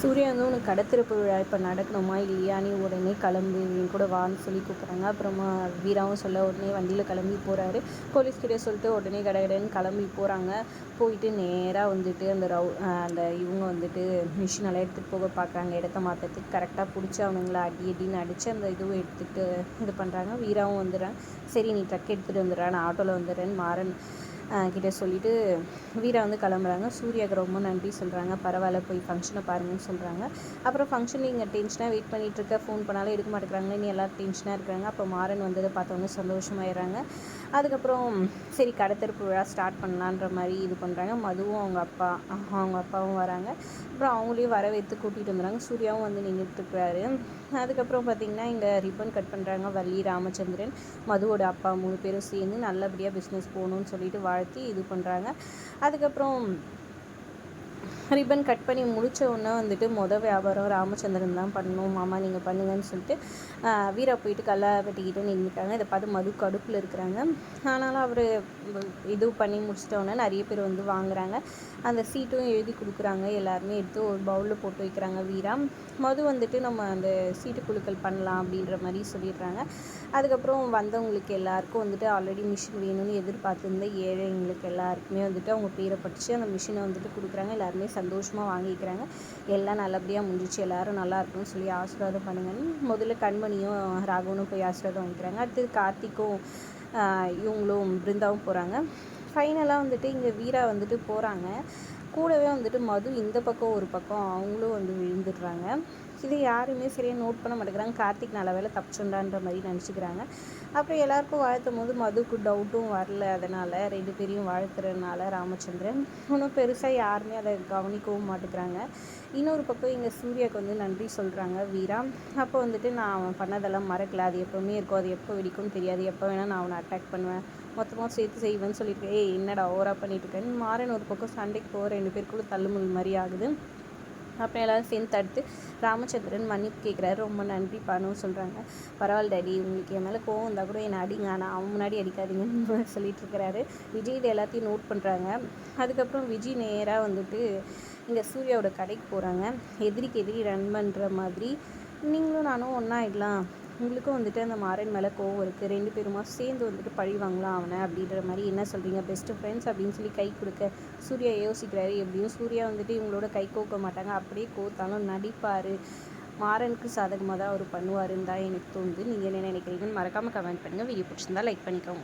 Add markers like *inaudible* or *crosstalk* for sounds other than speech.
சூர்யா வந்து உனக்கு கடத்திறப்பு விழா இப்போ நடக்கணுமா இல்லையா? நீ உடனே கிளம்பு என் கூட வான்னு சொல்லி கூப்பிட்றாங்க. அப்புறமா வீராவும் சொல்ல உடனே வண்டியில் கிளம்பி போகிறாரு போலீஸ்கிட்டே சொல்லிட்டு உடனே கடகடன்னு கிளம்பி போகிறாங்க போயிட்டு நேராக வந்துட்டு அந்த ரவு அந்த இவங்க வந்துட்டு மிஷினெல்லாம் எடுத்துகிட்டு போக பார்க்குறாங்க இடத்த மாற்றத்துக்கு கரெக்டாக பிடிச்சி அவனுங்களை அடி அடின்னு அடித்து அந்த இதுவும் எடுத்துகிட்டு இது பண்ணுறாங்க வீராவும் வந்துடுறான். சரி நீ ட்ரக் எடுத்துகிட்டு வந்துடுறா. நான் ஆட்டோவில் வந்துடுறேன்னு மாறன் கிட்ட சொல்லிவிட்டு வீரா வந்து கிளம்புறாங்க. சூர்யாவுக்கு ரொம்ப நன்றி சொல்கிறாங்க பரவாயில்ல போய் ஃபங்க்ஷனை பாருங்கன்னு சொல்கிறாங்க அப்புறம் ஃபங்க்ஷனில் இங்கே டென்ஷனாக வெயிட் பண்ணிகிட்ருக்க ஃபோன் பண்ணாலும் எடுக்க மாட்டேங்கிறாங்க. நீ எல்லோரும் டென்ஷனாக இருக்கிறாங்க அப்போ மாறன் வந்ததை பார்த்தவங்க சந்தோஷமாயிடுறாங்க. அதுக்கப்புறம் சரி கடத்தரப்பு விழா ஸ்டார்ட் பண்ணலான்ற மாதிரி இது பண்ணுறாங்க மதுவும் அவங்க அப்பா அவங்க அப்பாவும் வராங்க. அப்புறம் அவங்களையும் வர வைத்து கூட்டிகிட்டு வந்துடுறாங்க. சூர்யாவும் வந்து நின்றுட்டுருக்குறாரு அதுக்கப்புறம் பார்த்திங்கன்னா இங்கே ரிப்பன் கட் பண்ணுறாங்க வள்ளி ராமச்சந்திரன் மதுவோட அப்பா மூணு பேரும் சேர்ந்து நல்லபடியாக பிஸ்னஸ் போகணுன்னு சொல்லிட்டு வா வாழ்த்தி இது பண்ணுறாங்க அதுக்கப்புறம் ரிப்பன் கட் பண்ணி முடித்த உடனே வந்துட்டு மொதல் வியாபாரம் ராமச்சந்திரன் தான் பண்ணணும். மாமா நீங்கள் பண்ணுங்கன்னு சொல்லிட்டு வீரா போயிட்டு கல்லா வெட்டிக்கிட்டு நின்றுட்டாங்க இதை பார்த்து மது கடுப்பில் இருக்கிறாங்க. ஆனாலும் அவர் இது பண்ணி முடிச்சிட்டோன்னே நிறைய பேர் வந்து வாங்குறாங்க. அந்த சீட்டும் எழுதி கொடுக்குறாங்க. எல்லாருமே எடுத்து ஒரு பவுலில் போட்டு வைக்கிறாங்க வீரா. மது வந்துட்டு நம்ம அந்த சீட்டு குழுக்கள் பண்ணலாம் அப்படின்ற மாதிரி சொல்லிடுறாங்க. அதுக்கப்புறம் வந்தவங்களுக்கு எல்லாருக்கும் வந்துட்டு ஆல்ரெடி மிஷின் வேணும்னு எதிர்பார்த்துருந்த ஏழைங்களுக்கு எல்லாருக்குமே வந்துட்டு அவங்க பேரை படித்து அந்த மிஷினை வந்துட்டு கொடுக்குறாங்க. எல்லாருமே சந்தோஷமாக வாங்கிக்கிறாங்க. எல்லாம் நல்லபடியாக முடிஞ்சிச்சு. எல்லோரும் நல்லா இருக்கும்னு சொல்லி ஆசீர்வாதம் பண்ணுங்கன்னு முதல்ல கண்மணியும் ராகவனும் போய் ஆசீர்வாதம் வாங்கிக்கிறாங்க. அடுத்தது கார்த்திக்கும் இவங்களும் பிருந்தாவும் போகிறாங்க ஃபைனலாக வந்துட்டு இங்கே வீரா வந்துட்டு போகிறாங்க கூடவே வந்துட்டு மது இந்த பக்கம் ஒரு பக்கம் அவங்களும் வந்து விழுந்துடுறாங்க. இது யாருமே சரியாக நோட் பண்ண மாட்டேங்கிறாங்க. கார்த்திக் நல்ல வேலை தப்பிச்சுண்டான்ற மாதிரி நினச்சிக்கிறாங்க. அப்புறம் எல்லாருக்கும் வாழ்த்தும் போது மதுக்கு டவுட்டும் வரல. அதனால் ரெண்டு பேரையும் வாழ்த்துறதுனால ராமச்சந்திரன். இன்னும் பெருசாக யாருமே அதை கவனிக்கவும் மாட்டேங்கிறாங்க. இன்னொரு பக்கம் இங்கே சூர்யாவுக்கு வந்து நன்றி சொல்கிறாங்க வீரா. அப்போ வந்துட்டு நான் அவன் பண்ணதெல்லாம் மறக்கல. அது எப்போவுமே இருக்கும். அது எப்போ வெடிக்கும் தெரியாது. எப்போ வேணால் நான் அவனை அட்டாக் பண்ணுவேன். மொத்தமாக சேர்த்து செய்வேன்னு சொல்லியிருக்கேன் ஏய் என்னடா ஓவராக பண்ணிட்டு இருக்கேன் மாறன் ஒரு பக்கம் சண்டைக்கு போகிற ரெண்டு பேருக்குள்ள தள்ளுமுள் மாதிரி ஆகுது. அப்புறம் எல்லோரும் சேர்ந்து தடுத்து ராமச்சந்திரன் மன்னிப்பு கேட்குறாரு ரொம்ப நன்றி பண்ணும் சொல்கிறாங்க பரவாயில்ல டேடி உங்களுக்கு என் மேலே கோவம் இருந்தால் கூட என்னை அடிங்க. ஆனால் அவன் முன்னாடி அடிக்காதீங்கன்னு *laughs* சொல்லிட்டு இருக்கிறாரு. விஜய் இது எல்லாத்தையும் நோட் பண்ணுறாங்க அதுக்கப்புறம் விஜய் நேராக வந்துட்டு இங்கே சூர்யாவோட கடைக்கு போகிறாங்க எதிரிக்கு எதிரி ரன் பண்ணுற மாதிரி. நீங்களும் நானும் ஒன்றா ஆகிடலாம் உங்களுக்கும் வந்துட்டு அந்த மாறன் மேலே கோவம் இருக்குது ரெண்டு பேருமா சேர்ந்து வந்துட்டு பழி வாங்கலாம் அவனை அப்படின்ற மாதிரி என்ன சொல்கிறீங்க பெஸ்ட்டு ஃப்ரெண்ட்ஸ் அப்படின்னு சொல்லி கை கொடுக்க சூர்யா யோசிக்கிறாரு. எப்படியும் சூர்யா வந்துட்டு இவங்களோட கை கோக்க மாட்டாங்க. அப்படியே கோத்தாலும் நடிப்பார். மாறனுக்கு சாதகமாக தான் அவர் பண்ணுவாருன்னு தான் எனக்கு தோணுது. நீங்கள் என்ன நினைக்கிறீங்கன்னு மறக்காமல் கமெண்ட் பண்ணுங்கள் வீடியோ பிடிச்சிருந்தா லைக் பண்ணிக்கோங்க.